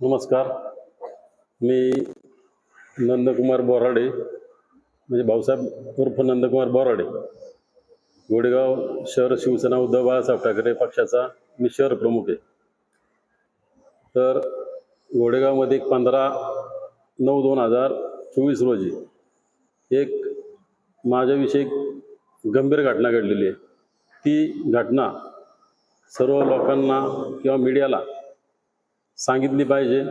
नमस्कार. मी नंदकुमार बोराडे म्हणजे भाऊसाहेब उर्फ नंदकुमार बोराडे. गोडेगाव शहर शिवसेना उद्धव बाळासाहेब ठाकरे पक्षाचा मी शहर प्रमुख आहे. तर गोडेगावमध्ये एक पंधरा नऊ दोन हजार चोवीस रोजी एक माझ्याविषयी गंभीर घटना घडलेली आहे. ती घटना सर्व लोकांना किंवा मीडियाला सांगितली पाहिजे.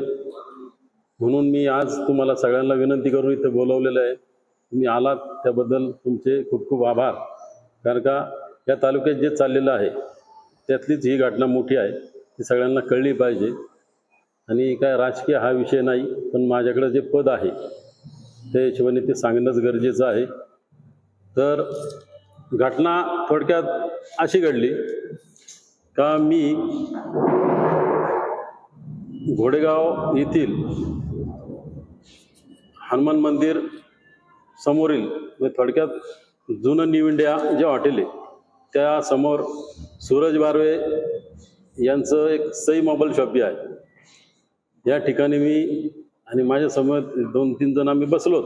म्हणून मी आज तुम्हाला सगळ्यांना विनंती करून इथं बोलवलेलं आहे. तुम्ही आलात त्याबद्दल तुमचे खूप खूप आभार. कारण का या तालुक्यात जे चाललेलं आहे त्यातलीच ही घटना मोठी आहे ती सगळ्यांना कळली पाहिजे. आणि काय राजकीय हा विषय नाही पण माझ्याकडं जे पद आहे त्या हिशोबाने ते सांगणंच गरजेचं आहे. तर घटना थोडक्यात अशी घडली का मी घोडेगाव येथील हनुमान मंदिर समोरील म्हणजे थोडक्यात जुनं न्यू इंडिया जे हॉटेल आहे त्यासमोर सूरज बारवे यांचं एक सई मोबाईल शॉपी आहे. या ठिकाणी मी आणि माझ्यासमोर दोन तीन जण आम्ही बसलो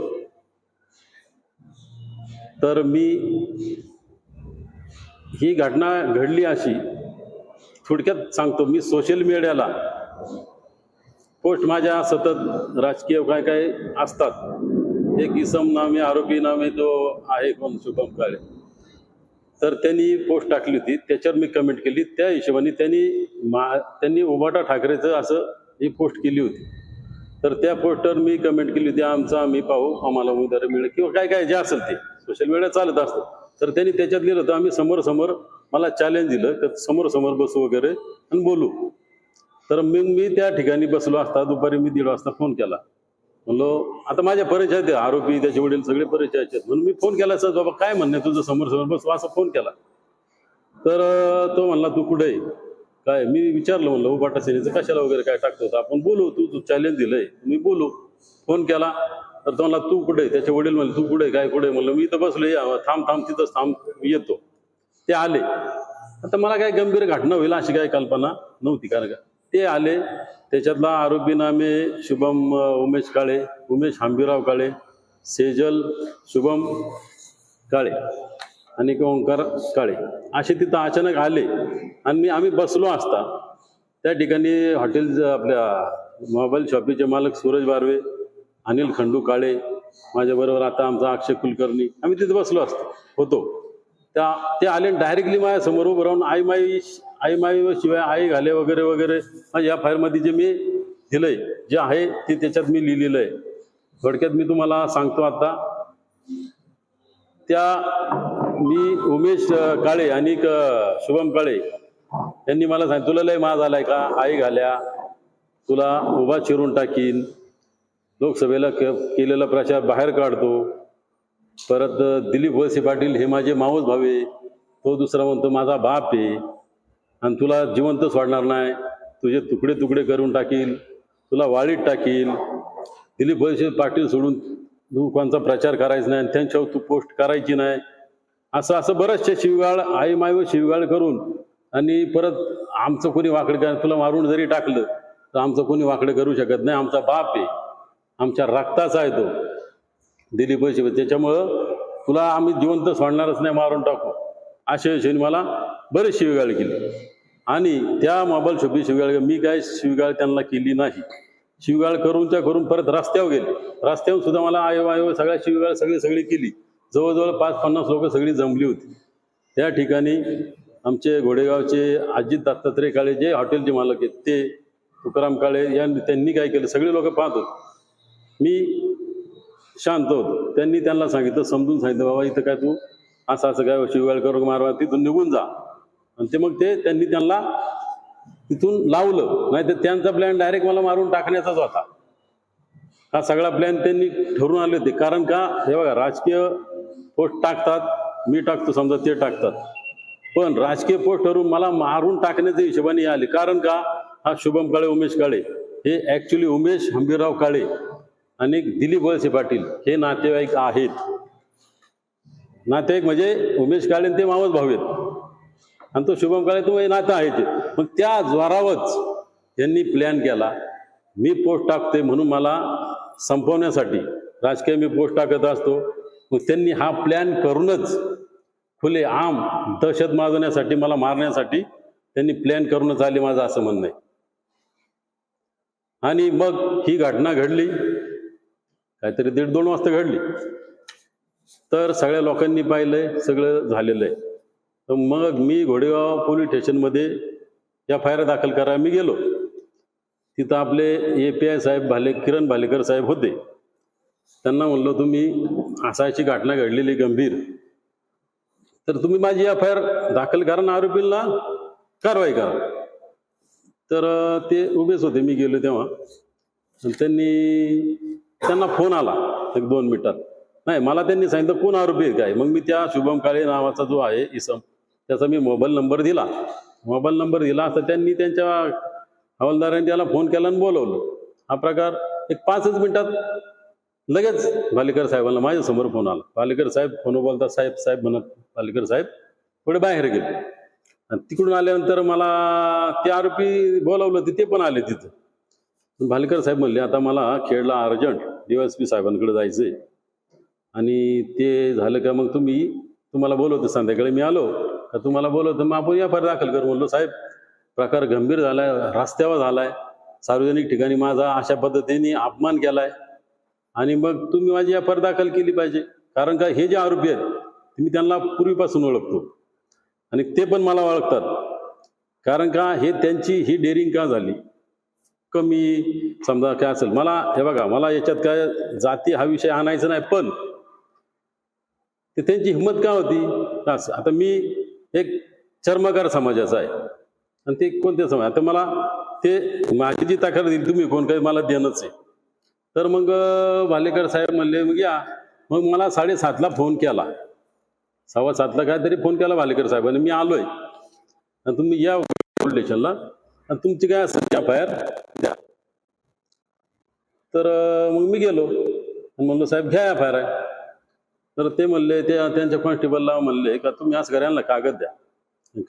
तर मी ही घटना घडली अशी थोडक्यात सांगतो मी सोशल मीडियाला पोस्ट माझ्या सतत राजकीय काय काय असतात एक इसम नामे आरोपी नामे जो आहे कोण शुभम काळे. तर त्यांनी पोस्ट टाकली होती त्याच्यावर मी कमेंट केली. त्या हिशोबाने त्यांनी मा त्यांनी उबाटा ठाकरेचं असं ही पोस्ट केली होती. तर त्या पोस्टवर मी कमेंट केली होती आमचं आम्ही पाहू आम्हाला उमेदवारी मिळेल. किंवा काय काय जे असेल ते सोशल मीडिया चालत असतं. तर त्यांनी त्याच्यात लिहिलं होतं आम्ही समोर समोर मला चॅलेंज दिलं तर समोर समोर बसू वगैरे आणि बोलू. तर मग मी त्या ठिकाणी बसलो असता दुपारी मी दीड वाजता फोन केला. म्हणलो आता माझ्या परिचयात आहे, आरोपी त्याचे वडील सगळे परिचयाचे आहेत. म्हणून मी फोन केला सर बाबा काय म्हणणं तुझं समोर समोर बस. असा फोन केला. तर तो म्हणला तू कुठे आहे? काय? मी विचारलं म्हणलं हो, उभाटा सेनेचं कशाला वगैरे काय टाकतो होतं? आपण बोलू तू तू चॅलेंज दिलंय. मी बोलू फोन केला. तर तो म्हणला तू कुठे आहे? त्याचे वडील म्हणले तू कुठे आहे? काय कुठे आहे? म्हणलं मी इथं बसलो या थांब थांब तिथंच थांब येतो. ते आले. आता मला काय गंभीर घटना होईल अशी काही कल्पना नव्हती कारण का? ते आले. त्याच्यातला आरोपी नामे शुभम उमेश काळे उमेश हांबीराव काळे सेजल शुभम काळे आणि ओंकार काळे. असे तिथं अचानक आले आणि मी आम्ही बसलो असता. त्या ठिकाणी हॉटेल आपल्या मोबाईल शॉपीचे मालक सूरज बारवे अनिल खंडू काळे माझ्याबरोबर आता आमचा अक्षय कुलकर्णी आम्ही तिथे बसलो असतो होतो. त्या ते आले डायरेक्टली माझ्यासमोर उभं राहून आई माई आई माई शिवाय आई घाले वगैरे वगैरे. या फाईलमध्ये जे मी दिलंय जे आहे ते त्याच्यात मी लिहिलेलं आहे थोडक्यात मी तुम्हाला सांगतो आता. त्या मी उमेश काळे आणि शुभम काळे यांनी मला सांग तुला लय माज आलाय का? आई घाल्या. तुला उभा चिरून टाकीन. लोकसभेला केलेला प्रचार बाहेर काढतो. परत दिलीप वळसे पाटील हे माझे मावस भावे तो दुसरा म्हणतो माझा बाप आहे आणि तुला जिवंत सोडणार नाही. तुझे तुकडे तुकडे करून टाकील. तुला वाळीत टाकील. दिलीप वळसे पाटील सोडून तू कोणचा प्रचार करायचा नाही आणि त्यांच्यावर तू पोस्ट करायची नाही. असं असं बरेचसे शिवगाळ आई माय व शिवगाळ करून आणि परत आमचं कोणी वाकडं कर तुला मारून जरी टाकलं तर आमचं कोणी वाकडे करू शकत नाही. आमचा बाप आहे. आमच्या रक्ताचा आहे तो. दिली पैसे त्याच्यामुळं तुला आम्ही जिवंत सोडणारच नाही मारून टाकू. अशा विषयाने मला बरेच शिवगाळ केली. आणि त्या मोबाईल शॉपी शिवगाळ मी काय शिवगाळ त्यांना केली नाही. शिवगाळ करूनच्या करून परत रस्त्यावर गेले. रस्त्यावर सुद्धा मला आयो आयो सगळ्या शिवगाळ सगळी सगळी केली. जवळजवळ पाच पन्नास लोक सगळी जमली होती. त्या ठिकाणी आमचे घोडेगावचे अजित दत्तात्रय काळे जे हॉटेलचे मालक आहेत ते तुकाराम काळे यांनी त्यांनी काय केलं? सगळे लोक पाहत होते. मी शांत होतो. त्यांनी त्यांना सांगितलं समजून सांगितलं बाबा इथं काय तू असं असं काय शिवगाळ करू मारवा तिथून निघून जा. आणि ते मग ते त्यांनी त्यांना तिथून लावलं. नाही तर त्यांचा प्लॅन डायरेक्ट मला मारून टाकण्याचाच होता. हा सगळा प्लॅन त्यांनी ठरवून आले होते. कारण का हे बघा राजकीय पोस्ट टाकतात मी टाकतो समजा ते टाकतात. पण राजकीय पोस्ट ठरवून मला मारून टाकण्याच्या हिशोबाने आले. कारण का हा शुभम काळे उमेश काळे. हे ॲक्च्युली उमेश हंबीरराव काळे. आणि दिलीप वळसे पाटील हे नातेवाईक आहेत. नातेवाईक म्हणजे उमेश काळे ते मावस भाऊ आहेत. आणि तो शुभम काळे तो नातं आहे ते. मग त्या ज्वारावरच यांनी प्लॅन केला. मी पोस्ट टाकते म्हणून मला संपवण्यासाठी. राजकीय मी पोस्ट टाकत असतो. मग त्यांनी हा प्लॅन करूनच खुले आम दहशत माजवण्यासाठी मला मारण्यासाठी त्यांनी प्लॅन करूनच आले माझं असं म्हणणं आहे. आणि मग ही घटना घडली. काहीतरी दीड दोन वाजता घडली. तर सगळ्या लोकांनी पाहिलंय सगळं झालेलं आहे. तर मग मी घोडेगाव पोलीस स्टेशनमध्ये एफ आय आर दाखल करायला मी गेलो. तिथं आपले ए पी आय साहेब भाले किरण भालेकर साहेब होते. त्यांना म्हणलो तुम्ही असा अशी घटना घडलेली गंभीर. तर तुम्ही माझी एफ आय आर दाखल करा ना आरोपींना कारवाई करा. तर ते उभेच होते. मी गेलो तेव्हा. त्यांनी त्यांना फोन आला एक दोन मिनिटात. नाही मला त्यांनी सांगितलं कोण आरोपी आहे काय? मग मी त्या शुभम काळे नावाचा जो आहे इसम त्याचा मी मोबाईल नंबर दिला. मोबाईल नंबर दिला तर त्यांनी त्यांच्या हवालदारांनी त्याला फोन केला आणि बोलवलं. हा प्रकार एक पाचच मिनिटात लगेच भालेकर साहेबांना माझ्यासमोर फोन आला. पालेकर साहेब फोन बोलता साहेब साहेब म्हणत पालेकर साहेब पुढे बाहेर गेले. आणि तिकडून आल्यानंतर मला ते आरोपी बोलावलं ते- पण आले तिथं. भालेकर साहेब म्हणले आता मला खेडला अर्जंट पी साहेबांकडे जायचंय. आणि ते झालं का मग तुम्ही तुम्हाला बोलवतो संध्याकाळी. मी आलो का तुम्हाला बोलवतो. मग आपण या फार दाखल करू म्हणलो साहेब प्रकार गंभीर झालाय रस्त्यावर झालाय. सार्वजनिक ठिकाणी माझा अशा पद्धतीने अपमान केलाय. आणि मग तुम्ही माझी एफ दाखल केली पाहिजे. कारण का हे जे आरोपी आहेत मी त्यांना पूर्वीपासून ओळखतो. आणि ते पण मला ओळखतात. कारण का हे त्यांची ही डेअरिंग का झाली? कमी. समजा काय असेल मला हे बघा मला याच्यात काय जाती हा विषय आणायचा नाही पण ते त्यांची हिंमत का होती? असं. आता मी एक चर्मकार समाजाचा आहे. आणि ते कोणत्या समाज आता मला ते माझी जी तक्रार दिली तुम्ही कोण काही मला देणंच आहे. तर मग भालेकर साहेब म्हणले मग या. मग मला साडेसातला फोन केला. सव्वा सातला काहीतरी फोन केला भालेकर साहेबांनी. मी आलोय. आणि तुम्ही या स्टेशनला आणि तुमची काय असेल एफ आय आर द्या. तर मग मी गेलो. म्हणलो साहेब घ्या एफ आय आर तर ते म्हणले ते त्यांच्या कॉन्स्टेबलला म्हणले का तुम्ही असं करा कागद द्या.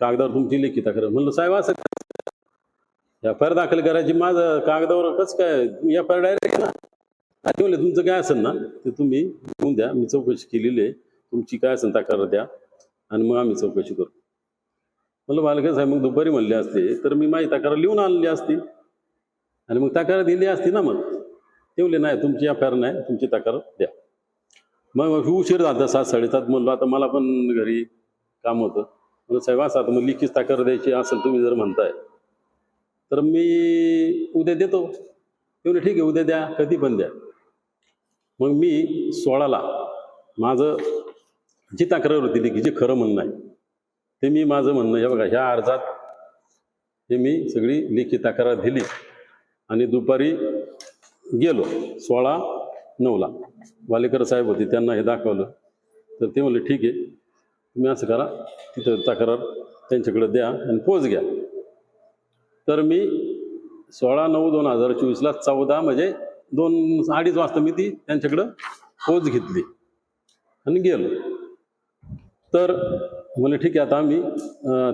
कागदावर तुमची लेखी तक्रार म्हणलं साहेब असं एफ आय आर दाखल करायची माझं कागदावर कसं काय? एफ आय आर डायरेक्ट ना. आणि म्हणले तुमचं काय असेल ना ते तुम्ही घेऊन द्या. मी चौकशी केलेली आहे. तुमची काय असेल तक्रार द्या. आणि मग आम्ही चौकशी करू. म्हणलं बालका साहेब मग दुपारी म्हणले असते तर मी माझी तक्रार लिहून आणली असती. आणि मग तक्रार दिली असती ना मग. ठेवले नाही तुमची अफेअर नाही तुमची तक्रार द्या. मग उशीर झाला सात साडेसात म्हणलो आता मला पण घरी काम होतं. म्हणलं साहेब असं आता मग लिखीच तक्रार द्यायची असेल तुम्ही जर म्हणताय तर मी उद्या देतो. ते ठीक आहे उद्या द्या कधी पण द्या. मग मी सोळाला माझं जी तक्रार होती लिखी जे खरं म्हणणं आहे ते मी माझं म्हणणं हे बघा ह्या अर्जात हे मी सगळी लेखी तक्रार दिली आणि दुपारी गेलो सोळा नऊला. वालेकर साहेब होते त्यांना हे दाखवलं. तर ते म्हणले ठीक आहे तुम्ही असं करा तिथं तक्रार त्यांच्याकडे द्या आणि पोच घ्या. तर मी सोळा नऊ दोन हजार चोवीसला चौदा म्हणजे दोन अडीच वाजता मी ती त्यांच्याकडं पोच घेतली आणि गेलो. तर म्हणलं ठीक आहे आता आम्ही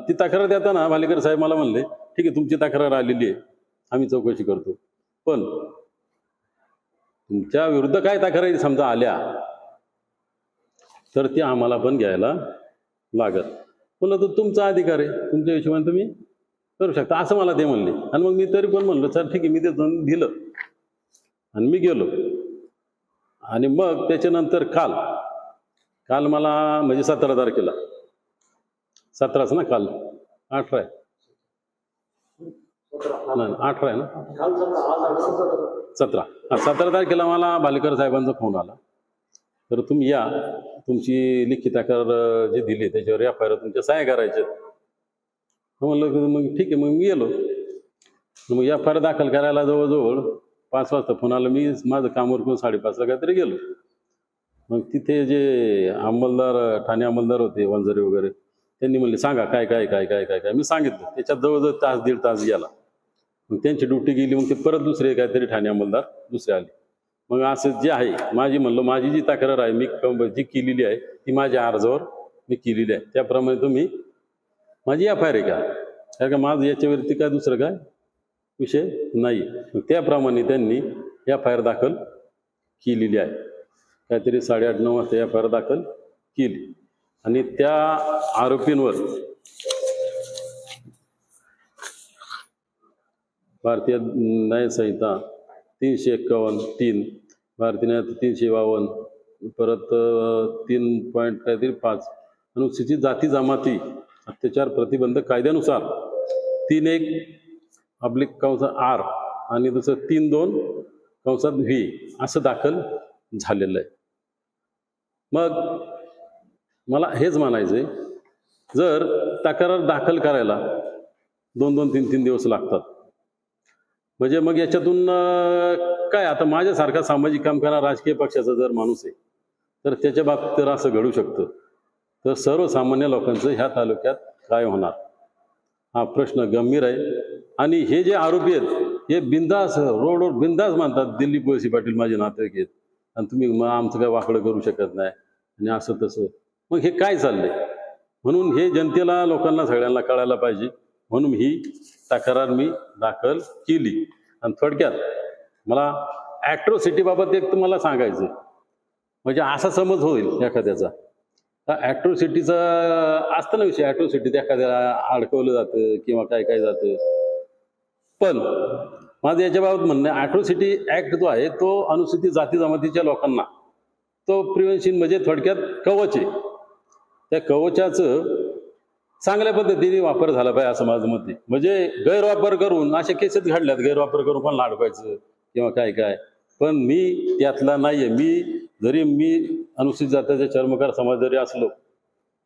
ती तक्रार देताना भालेकर साहेब मला म्हणले ठीक आहे तुमची तक्रार आलेली आहे आम्ही चौकशी करतो. पण तुमच्या विरुद्ध काय तक्रारी समजा आल्या तर ती आम्हाला पण घ्यायला लागत. म्हणलं तर तुमचा अधिकार आहे तुमच्या हिशोबाने तुम्ही करू शकता. असं मला ते म्हणले. आणि मग मी तरी पण म्हणलं सर ठीक आहे मी ते दिलं आणि मी गेलो. आणि मग त्याच्यानंतर काल काल मला म्हणजे सतरा तारखेला सतराच ना काल? अठरा आहे. नाही अठरा आहे ना? सतरा. हा सतरा तारखेला मला भालेकर साहेबांचा फोन आला. तर तुम्ही या. तुमची लिखित तक्रार जे दिली त्याच्यावर एफ आय आर तुमच्या सहाय्य करायच्या म्हणलं मग ठीक आहे मग मी गेलो. मग एफ आय आर दाखल करायला जवळजवळ पाच वाजता फोन आला. मी माझं काम करून साडेपाचला काहीतरी गेलो. मग तिथे जे अंमलदार ठाणे अंमलदार होते वंजारी वगैरे त्यांनी म्हणले सांगा काय काय काय काय काय काय? मी सांगितलं त्याच्यात जवळजवळ तास दीड तास गेला. मग त्यांची ड्युटी गेली मग ते परत दुसरे काहीतरी ठाणे अंमलदार दुसरे आले. मग असं जे आहे माझी म्हणलं माझी जी तक्रार आहे मी जी केलेली आहे ती माझ्या अर्जावर मी केलेली आहे. त्याप्रमाणे तुम्ही माझी एफ आय आर आहे का? कारण का माझं याच्यावरती काय दुसरं काय विषय नाही. त्याप्रमाणे त्यांनी एफ आय आर दाखल केलेली आहे. काहीतरी साडेआठ नऊ वाजता एफ आय आर दाखल केली. आणि त्या आरोपींवर भारतीय न्यायसंहिता तीनशे एक्कावन्न तीन भारतीय न्याय तीनशे बावन्न परत तीन पॉईंट काहीतरी पाच अनुसूचित जाती जमाती अत्याचार प्रतिबंधक कायद्यानुसार तीन एक आपली कंस आर आणि दुसरं तीन दोन कंसात व्ही असं दाखल झालेलं आहे. मग मला हेच म्हणायचं आहे जर तक्रार दाखल करायला दोन दोन तीन तीन दिवस लागतात म्हणजे मग याच्यातून काय आता माझ्यासारखा सामाजिक काम करा राजकीय पक्षाचा जर माणूस आहे तर त्याच्या बाबतीत तर असं घडू शकतं. तर सर्वसामान्य लोकांचं ह्या तालुक्यात काय होणार? हा प्रश्न गंभीर आहे. आणि हे जे आरोपी आहेत हे बिंदास रोडवर बिंदास मानतात दिल्ली वळसे पाटील माझे नातेवाईक आहेत. आणि तुम्ही मग आमचं काय वाकडं करू शकत नाही. आणि असं तसं मग हे काय चाललंय? म्हणून हे जनतेला लोकांना सगळ्यांना कळायला पाहिजे. म्हणून ही तक्रार मी दाखल केली. आणि थोडक्यात मला ॲट्रोसिटीबाबत एक तुम्हाला सांगायचं म्हणजे असा समज होईल एखाद्याचा. ॲट्रोसिटीचा असतं ना विषय. ॲट्रोसिटीत एखाद्याला अडकवलं जातं किंवा काय काय जातं. पण माझं याच्याबाबत म्हणणं ॲट्रोसिटी ॲक्ट जो आहे तो अनुसूचित जाती जमातीच्या लोकांना तो प्रिव्हेन्शन म्हणजे थोडक्यात कवच आहे. त्या कवचाचं चांगल्या पद्धतीने वापर झाला पाहिजे असं माझं मत आहे. म्हणजे गैरवापर करून अशा केसेस घडल्यात गैरवापर करून पण लाडवायचं किंवा काय काय. पण मी त्यातला नाही आहे मी जरी मी अनुसूचित जातीचा चर्मकार समाज जरी असलो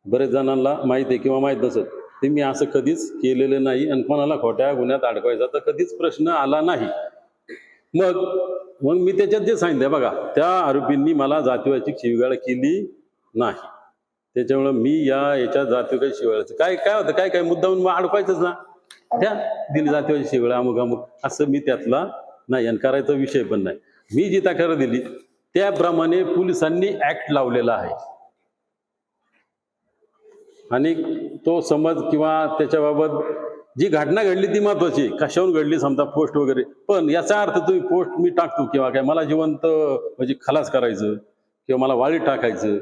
बरेच जणांना माहीत आहे किंवा माहीत नसत ते मी असं कधीच केलेलं नाही आणि कोणाला खोट्या गुन्ह्यात अडकवायचा तर कधीच प्रश्न आला नाही. मग मग मी त्याच्यात जे सांगितलं बघा त्या आरोपींनी मला जातीवाची शिवगाळ केली नाही. त्याच्यामुळं मी या याच्या काही शिवाळाचं काय काय होतं? काय काय मुद्दाहून मग अडकवायचंच ना. त्या दिली जाते शिवळ अमुक अमुक. असं मी त्यातला नाही आणि करायचा विषय पण नाही. मी जी तक्रार दिली त्याप्रमाणे पोलिसांनी ऍक्ट लावलेला आहे. आणि तो समज किंवा त्याच्याबाबत जी घटना घडली ती महत्वाची कशाहून घडली समजा पोस्ट वगैरे. पण याचा अर्थ तुम्ही पोस्ट मी टाकतो किंवा काय? मला जिवंत म्हणजे खलास करायचं किंवा मला वाळीत टाकायचं.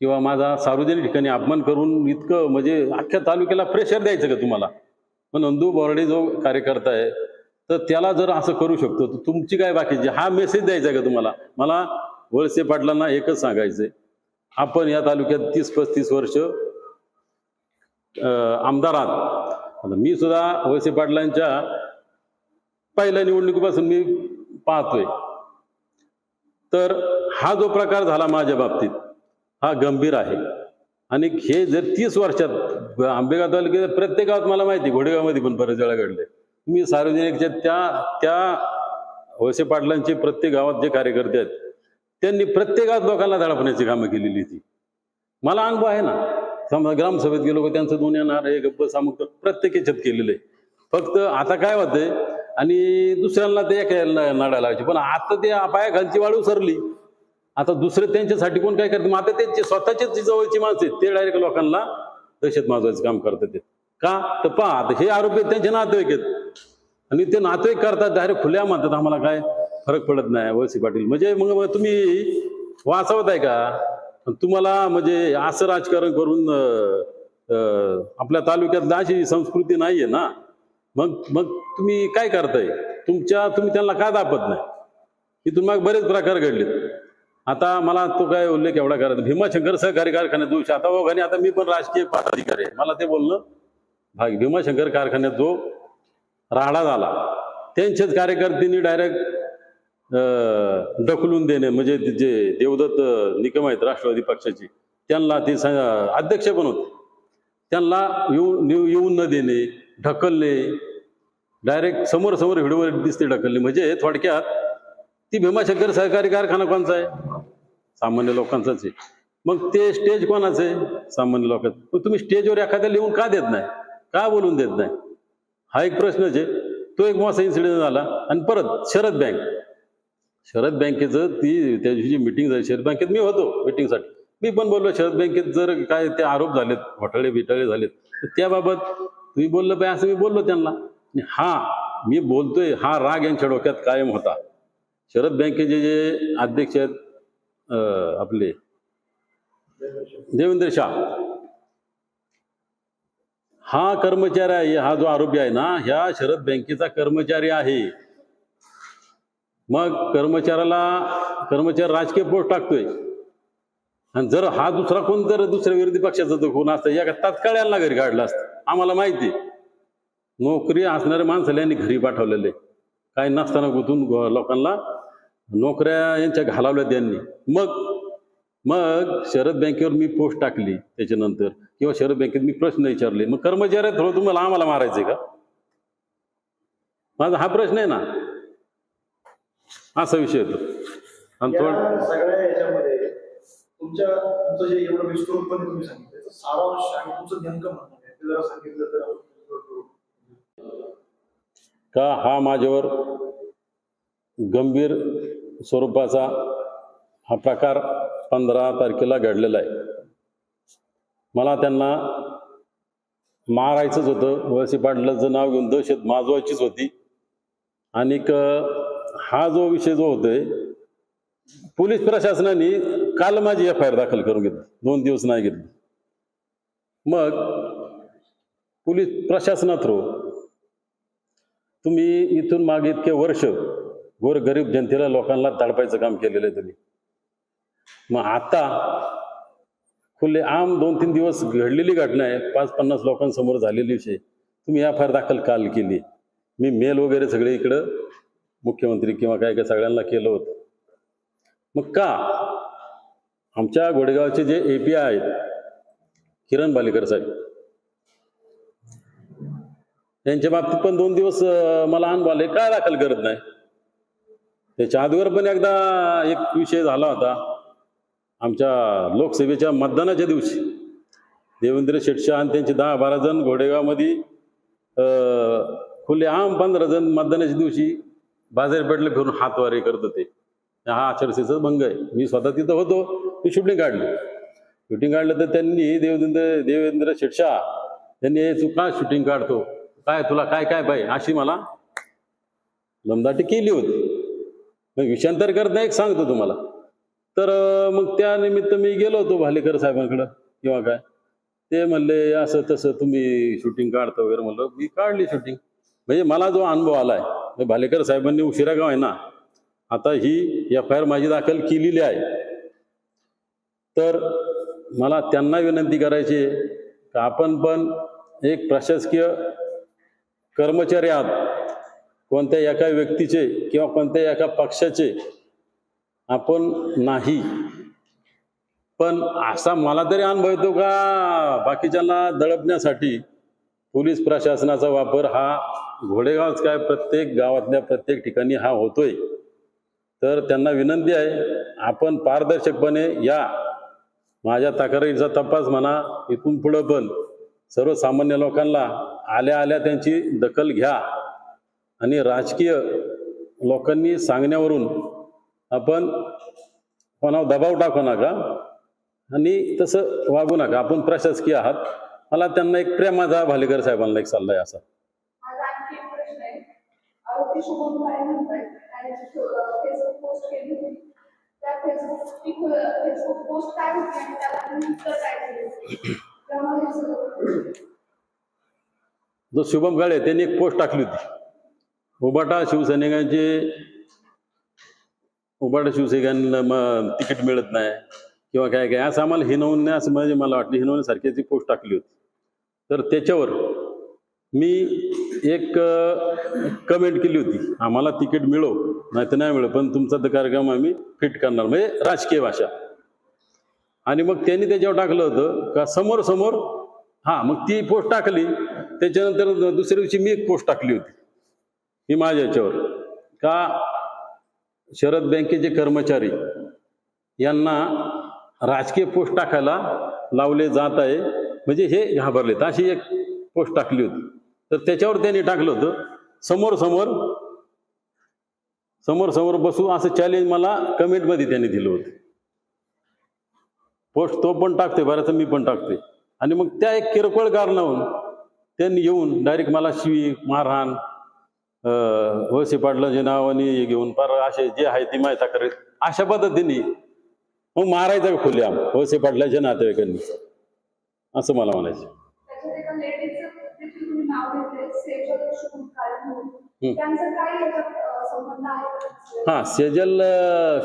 किंवा माझा सार्वजनिक ठिकाणी अपमान करून इतकं म्हणजे अख्ख्या तालुक्याला प्रेशर द्यायचं का तुम्हाला? पण नंदू बोर्डे जो कार्यकर्ता आहे तर त्याला जर असं करू शकतो तर तुमची काय बाकीची हा मेसेज द्यायचा का तुम्हाला? मला वळसे पाटलांना एकच सांगायचंय. आपण या तालुक्यात तीस पस्तीस वर्ष आमदार आहात. मी सुद्धा वळसे पाटलांच्या पहिल्या निवडणुकीपासून मी पाहतोय. तर हा जो प्रकार झाला माझ्या बाबतीत हा गंभीर आहे. आणि हे जर तीस वर्षात आंबेगाव तालुक्यात प्रत्येक गावात मला माहिती घोडेगावमध्ये पण बरेच वेळा घडले. मी सार्वजनिकच्या त्या त्या वळसे पाटलांचे प्रत्येक गावात जे कार्यकर्ते आहेत त्यांनी प्रत्येक गावात लोकांना धडपण्याची कामं केलेली ती. मला अनुभव आहे ना समजा ग्रामसभेत गेलो त्यांचं दोन येणार हे गप्प सामुक प्रत्येक याच्यात केलेलं आहे. फक्त आता काय होतंय आणि दुसऱ्यांना ते एका नाडा लावायचे पण आता ते पायाखालची वाळू सरली आता दुसरे त्यांच्यासाठी कोण काय करते? मग आता त्यांचे स्वतःचेच जी जवळची माणसं आहेत ते डायरेक्ट लोकांना दहशत माजवायचं काम करतात ते. का? तर पहा आता हे आरोपी आहेत, त्यांचे नातेवाईक आहेत. आणि ते नातेवाईक करतात डायरेक्ट खुल्या म्हणतात आम्हाला काय फरक पडत नाही वळसी पाटील. म्हणजे मग तुम्ही वाचवत आहे का? तुम्हाला म्हणजे असं राजकारण करून आपल्या तालुक्यातला अशी संस्कृती नाही आहे ना? मग मग तुम्ही काय करताय? तुमच्या तुम्ही त्यांना का दापत नाही? इथून मग बरेच प्रकार घडलेत. आता मला तो काय उल्लेख एवढा करायचा भीमाशंकर सहकारी कारखान्यात दिवशी आता हो, ओघाने आता मी पण राजकीय पदाधिकारी आहे. मला ते बोलणं भाग भीमाशंकर कारखान्यात जो राडा झाला त्यांच्याच कार्यकर्त्यांनी डायरेक्ट ढकलून देणे म्हणजे ते जे देवदत्त निकम आहेत राष्ट्रवादी पक्षाचे त्यांना ते स- अध्यक्ष पण होते. त्यांना येऊन येऊ- येऊन न देणे ढकलणे डायरेक्ट समोर समोर व्हिडिओवर दिसते ढकलणे. म्हणजे थोडक्यात ती भीमाशंकर सहकारी कारखाना कोणचा आहे? सामान्य लोकांचंच आहे. मग ते स्टेज कोणाचं आहे? सामान्य लोकांचं. मग तुम्ही स्टेजवर एखाद्या लिहून का देत नाही? का बोलून देत नाही? हा एक प्रश्नच आहे. तो एक मोठा इन्सिडेंट झाला आणि परत शरद बँक. शरद बँकेचं ती त्या दिवशी मिटिंग झाली शरद बँकेत मी होतो मिटिंगसाठी मी पण बोललो शरद बँकेत जर काय ते आरोप झालेत घोटाळे बिटाळे झालेत तर त्याबाबत तुम्ही बोललं पाहिजे असं मी बोललो त्यांना. हा मी बोलतोय हा राग यांच्या डोक्यात कायम होता. शरद बँकेचे जे अध्यक्ष आहेत आपले. देवेंद्र शाह. हा कर्मचारी आहे हा जो आरोपी आहे ना ह्या शरद बँकेचा कर्मचारी आहे. मग कर्मचाऱ्याला कर्मचारी राजकीय पोस्ट टाकतोय. आणि जर हा दुसरा कोण जर दुसऱ्या विरोधी पक्षाचा जर कोण असतं या तात्काळ यांना घरी काढलं असतं. आम्हाला माहिती आहे. नोकरी असणाऱ्या माणसाला यांनी घरी पाठवलेले काय नसताना गुंतून लोकांना नोकऱ्या यांच्या घालावल्या त्यांनी. मग मग शरद बँकेवर मी पोस्ट टाकली त्याच्यानंतर. किंवा शरद बँकेत मी प्रश्न विचारले. मग कर्मचारी थोडं तुम्हाला आम्हाला मारायचंय का? माझा हा प्रश्न आहे ना. असा विषय येतो आणि थोडं सगळ्या याच्यामध्ये तुमच्या तुमचं जे एवढं विस्तृतपणे तुम्ही सांगितलं त्याचं सारांश आणि तुमचं नेमकं म्हणणं आहे ते जरा सांगितलं तर आपण करू. का हा माझ्यावर गंभीर स्वरूपाचा हा प्रकार पंधरा तारखेला घडलेला आहे. मला त्यांना मारायचंच होतं. वळसे पाटलाचं नाव घेऊन दहशत माजवायचीच होती. आणि हा जो विषय जो होतोय पोलीस प्रशासनाने काल माझी एफ आय आर दाखल करून घेतली. दोन दिवस नाही घेतली. मग पोलीस प्रशासना थ्रू तुम्ही इथून मागे इतके वर्ष गोर गरीब जनतेला लोकांना तडपायचं काम केलेलं आहे त्यांनी. मग आता खुले आम दोन तीन दिवस घडलेली घटना आहे. पाच पन्नास लोकांसमोर झालेली विषय. तुम्ही एफ दाखल काल केली. मी मेल वगैरे सगळे इकडं मुख्यमंत्री किंवा काय काय सगळ्यांना केलं होतं. मग का? आमच्या गोडेगावचे जे ए पी आय आहेत किरण बालेकर साहेब. यांच्या बाबतीत पण दोन दिवस मला अनुभव आले काय दाखल करत नाही? त्याच्या आधीवर पण एकदा एक विषय झाला होता. आमच्या लोकसभेच्या मतदानाच्या दिवशी. देवेंद्र शेटशा आणि त्यांचे दहा बारा जण घोडेगावमध्ये खुले आम पंधरा जण मतदानाच्या दिवशी बाजारपेठला फिरून हातवारे करत होते. हा आचारसंहितेचा भंग आहे. मी स्वतः तिथं होतो. मी शूटिंग काढली. शूटिंग काढलं तर त्यांनी देवेंद्र देवेंद्र शेटशा त्यांनी तू का शूटिंग काढतो? काय तुला काय काय पाहिजे अशी मला लमदाटी केली होती. मग विषयांतर करत नाही एक सांगतो तुम्हाला. तर मग त्या निमित्त मी गेलो होतो भालेकर साहेबांकडं किंवा काय. ते म्हणले असं तसं तुम्ही शूटिंग काढता वगैरे. म्हणलं मी काढली शूटिंग म्हणजे मला जो अनुभव आलाय भालेकर साहेबांनी उशिरा गाव आहे ना आता ही एफ आय आर माझी दाखल केलेली आहे. तर मला त्यांना विनंती करायची आहे आपण पण एक प्रशासकीय कर्मचारी आहात कोणत्या एका व्यक्तीचे किंवा कोणत्या एका पक्षाचे आपण नाही. पण असा मला तरी अनुभव येतो का? बाकीच्यांना दडपण्यासाठी पोलीस प्रशासनाचा वापर हा घोडेगावच काय? प्रत्येक गावातल्या प्रत्येक ठिकाणी हा होतोय. तर त्यांना विनंती आहे आपण पारदर्शकपणे या. माझ्या तक्रारीचा तपास म्हणा इथून पुढं पण सर्वसामान्य लोकांना आल्या आल्या त्यांची दखल घ्या. आणि राजकीय लोकांनी सांगण्यावरून आपण कोणावर दबाव टाकू नका आणि तसं वागू नका. आपण प्रशासकीय आहात. मला त्यांना एक प्रेमाचा भालेकर साहेबांना एक सल्ला आहे असा. जो शुभम गाळे त्यांनी एक पोस्ट टाकली होती. उबाटा शिवसैनिकांचे उबाटा शिवसैनिकांना मग तिकीट मिळत नाही किंवा काय काय. असं आम्हाला हिनवून असं म्हणजे मला वाटलं हिनवण्यासारखी ती पोस्ट टाकली होती. तर त्याच्यावर मी एक कमेंट केली होती. आम्हाला तिकीट मिळो नाही तर नाही मिळो पण तुमचा तर कार्यक्रम आम्ही फिट करणार. म्हणजे राजकीय भाषा. आणि मग त्यांनी त्याच्यावर टाकलं होतं का समोर समोर हां मग ती पोस्ट टाकली. त्याच्यानंतर दुसऱ्या दिवशी मी एक पोस्ट टाकली होती. मी माझ्या याच्यावर. का? शरद बँकेचे कर्मचारी यांना राजकीय पोस्ट टाकायला लावले जात आहे. म्हणजे हे घाबरलेत. अशी एक पोस्ट टाकली होती. तर त्याच्यावर त्यांनी टाकलं होतं समोर समोर समोर समोर बसू असं चॅलेंज मला कमेंटमध्ये त्यांनी दिलं होतं. पोस्ट तो पण टाकते बऱ्याच मी पण टाकते आणि मग त्या एक किरकोळ कारणाहून त्यांनी येऊन डायरेक्ट मला शिवी मारहाण वळसे पाटलाचे नाव आणि हे घेऊन फार असे जे आहे ती माहिती करीत अशा पद्धतीने मग मारायचं का खुलेआम? वळसे पाटलाच्या नातेवाईकांनी. असं मला म्हणायचं? हां सेजल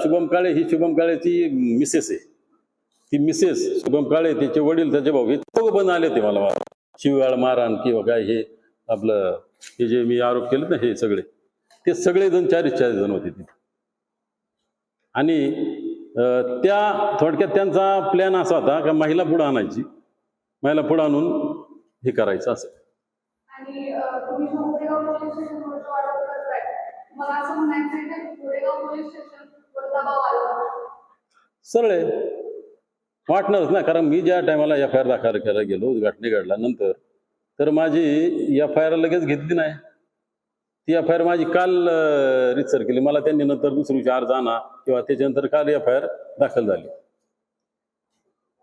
शुभम काळे ही शुभम काळेची मिसेस आहे. ती मिसेस शुभम काळे त्याचे वडील त्याचे भाऊ हे पण आले होते मला शिवगाळ मारहाण किंवा काय हे आपलं हे जे मी आरोप केले ना हे सगळे ते सगळे जण चाळीस चाळीस जण होते तिथे. आणि त्या थोडक्यात त्यांचा प्लॅन असा होता का महिला पुढं आणायची महिला पुढं आणून हे करायचं असं. सरळ आहे. वाटणारच ना कारण मी ज्या टायमाला एफ आय आर दाखल करायला गेलो घटने घडल्यानंतर तर माझी एफ आय आर लगेच घेतली नाही. ती एफ आय आर माझी काल रितसर केली. मला त्यांनी नंतर दुसऱ्या दिवशी अर्ज आणा किंवा त्याच्यानंतर काल एफ आय आर दाखल झाली.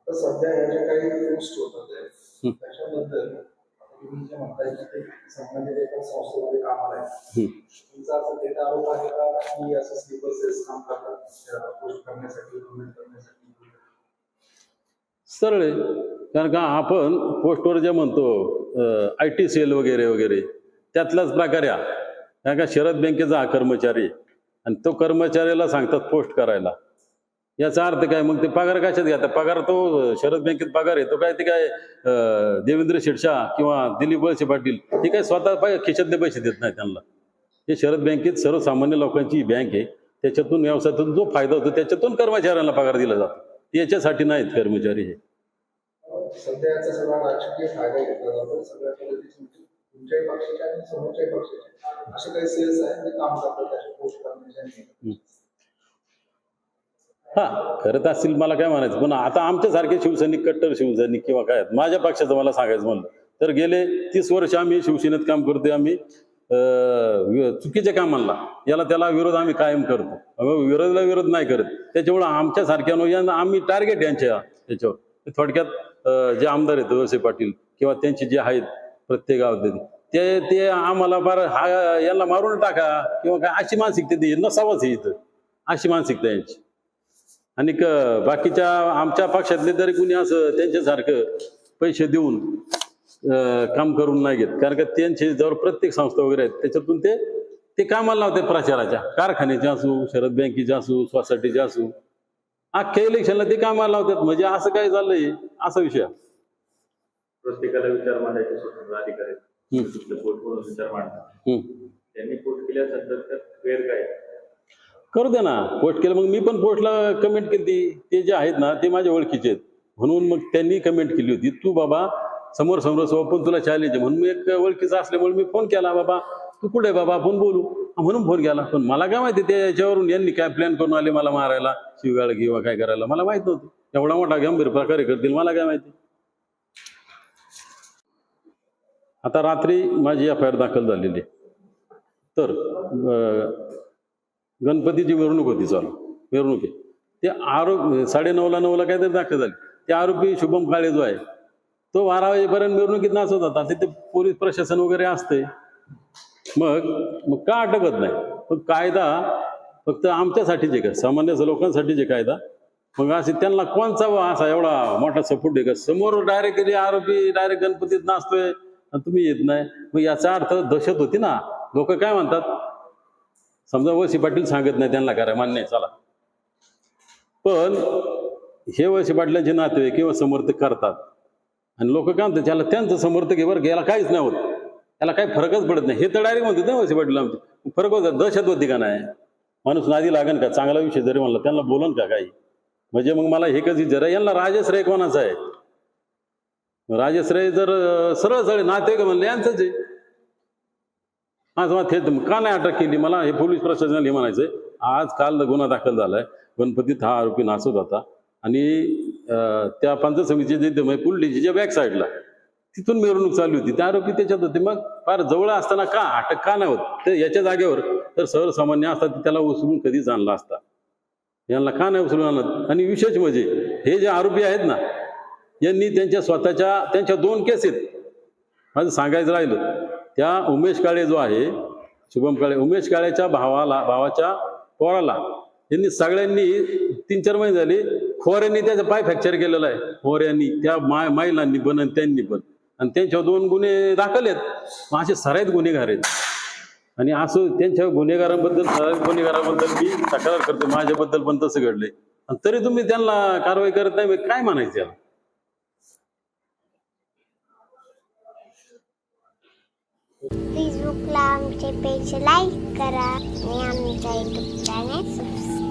सध्या या ज्या काही पोस्ट होतात आहे. त्याच्याबद्दल आता तुम्ही जे म्हणताय की ते संबंधित एका संस्थेमध्ये कामाला आहे. तुमचा असा डेटा आरोप आहे का की असं स्लीपर सेल्स काम करतात पोस्ट करण्यासाठी कमेंट करण्यासाठी? सरळ आहे. कारण का आपण पोस्टवर जे म्हणतो आय टी सेल वगैरे वगैरे त्यातलाच प्रकार आहे कारण का शरद बँकेचा हा कर्मचारी आणि तो कर्मचाऱ्याला सांगतात पोस्ट करायला. याचा अर्थ काय? मग ते पगार कशात घेतात? पगार तो शरद बँकेत पगार आहे. तो काय ते काय देवेंद्र शिरशा किंवा दिलीप वळसे पाटील हे काय स्वतः खिशातले पैसे देत नाही त्यांना. हे शरद बँकेत सर्वसामान्य लोकांची बँक आहे. त्याच्यातून व्यवसायातून जो फायदा होतो त्याच्यातून कर्मचाऱ्यांना पगार दिला जातो. याच्यासाठी नाहीत कर्मचारी हे. सध्या याचा सगळा राजकीय फायदा घेतला जातो. सगळ्या पद्धतीचे म्हणजे तुमच्याही पक्षाचे आणि समोरच्याही पक्षाचे. असे काही सेल्स आहेत जे काम करतात त्याचे पोस्ट करण्याचे आणि हा करत असतील मला काय म्हणायचं? पण आता आमच्यासारखे शिवसैनिक कट्टर शिवसैनिक किंवा काय आहेत, माझ्या पक्षाचं मला सांगायचं म्हणलं. तर गेले तीस वर्ष आम्ही शिवसेनेत काम करतोय आम्ही. चुकीच्या कामाला याला त्याला विरोध आम्ही कायम करतो. विरोधला विरोध नाही करत. त्याच्यामुळं आमच्यासारख्यानं यांना आम्ही टार्गेट यांच्या त्याच्यावर थोडक्यात जे आमदार आहेत वळसे पाटील किंवा त्यांचे जे आहेत प्रत्येक गावात ते ते आम्हाला फार हा यांना मारून टाका किंवा काय अशी मानसिकता ती नसावाच हे इथं. अशी मानसिकता यांची. आणि क- बाकीच्या आमच्या पक्षातले तरी कुणी असं त्यांच्यासारखं पैसे देऊन काम करून नाही घेत. कारण का त्यांचे जवळ प्रत्येक संस्था वगैरे आहेत त्याच्यातून ते ते कामाला लावतात प्रचाराच्या. कारखान्याच्या असू शरद बँकेच्या असू सोसायटीच्या असू. अख्ख्या इलेक्शनला ते कामाला लावतात. म्हणजे असं काय झालंय? असा विषय. प्रत्येकाला विचार मांडायचे स्वतंत्र अधिकार. विचार मांडतात. त्यांनी केल्यानंतर काय? करू दे ना. पोस्ट केलं मग मी पण पोस्टला कमेंट केली. ते जे आहेत ना ते माझ्या ओळखीचे आहेत. म्हणून मग त्यांनी कमेंट केली होती. तू बाबा समोर समोर पण तुला चॅलेंज आहे. म्हणून मी एक ओळखीचा असल्यामुळे मी फोन केला बाबा तू कुठे बाबा? आपण बोलू. म्हणून फोन केला. पण मला काय माहिती त्याच्यावरून यांनी काय प्लॅन करून आले मला मारायला? शिवगाळ किंवा काय करायला? मला माहीत नव्हतं. एवढा मोठा गंभीर प्रकारे करतील मला काय माहिती? आता रात्री माझी एफ आय आर दाखल झालेली. आहे. तर गणपतीची मिरवणूक होती चालू. मिरवणूक. आहे ते आरोप साडेनऊला नऊला काहीतरी दाखल झाली. ते आरोपी शुभम काळे जो आहे तो बारा वाजेपर्यंत मिरवणुकीत नाचत होता. तिथे पोलीस प्रशासन वगैरे असते मग मग का अटकत नाही? पण कायदा फक्त आमच्यासाठीच आहे का? सामान्य लोकांसाठीच आहे कायदा? मग असे त्यांना कोणचा असा एवढा मोठा सपोर्ट आहे का? समोर डायरेक्टली आरोपी डायरेक्ट गणपतीत नाचतोय आणि तुम्ही येत नाही. मग याचा अर्थ दहशत होती ना? लोक काय म्हणतात? समजा वसी पाटील सांगत नाही त्यांना करा मान्य आहे, चला. पण हे वसी पाटलांचे नाते किंवा समर्थक करतात. आणि लोक काय म्हणतात त्याला त्यांचं समर्थक आहे बरं याला काहीच नाही होत. त्याला काही फरकच पडत नाही. हे तर डायरेक्ट म्हणतात ना वसी पाटील आमचे. फरक होता दहशतवादी होती का नाही? माणूस नादी लागन का? चांगला विषय जरी म्हणला त्यांना बोलन का काही? म्हणजे मग मला हे कधी जरा यांना राजश्रय कोणाचा आहे? राजश्रय जर सरळ सरळ नाते का म्हणले यांचंच आहे. आज मग का नाही अटक केली? मला हे पोलीस प्रशासनाला हे म्हणायचंय आज काल गुन्हा दाखल झालाय. गणपतीत हा आरोपी नाचत होता. आणि त्या पंचायत समितीचे जे म्हणजे पुलडीच्या बॅक साईडला तिथून मिरवणूक चालू होती. त्या आरोपी त्याच्यात होते. मग फार जवळ असताना का अटक का नाही होत? तर याच्या जागेवर तर सर्वसामान्य असतात त्याला उचलून कधीच आणला असता. यांना का नाही उचलून आणत आणि विशेष म्हणजे हे जे आरोपी आहेत ना यांनी त्यांच्या स्वतःच्या त्यांच्या दोन केस आहेत. माझं सांगायचं राहिलं त्या उमेश काळे जो आहे शुभम काळे उमेश काळेच्या भावाला भावाच्या पोराला यांनी सगळ्यांनी तीन चार महिने झाले खोऱ्यांनी त्याचा पाय फ्रॅक्चर केलेला आहे. खोऱ्यांनी त्या माय महिलांनी पण आणि त्यांनी पण. आणि त्यांच्यावर दोन गुन्हे दाखल आहेत. असे सराईत गुन्हेगार आहेत. आणि असं त्यांच्या गुन्हेगारांबद्दल सराईत गुन्हेगारांबद्दल मी तक्रार करतो. माझ्याबद्दल पण तसं घडलंय. आणि तरी तुम्ही त्यांना कारवाई करत नाही काय म्हणायचं याला? फेसबुकला आमचे पेज लाईक करा आणि आमच्या युट्यूब चॅनेल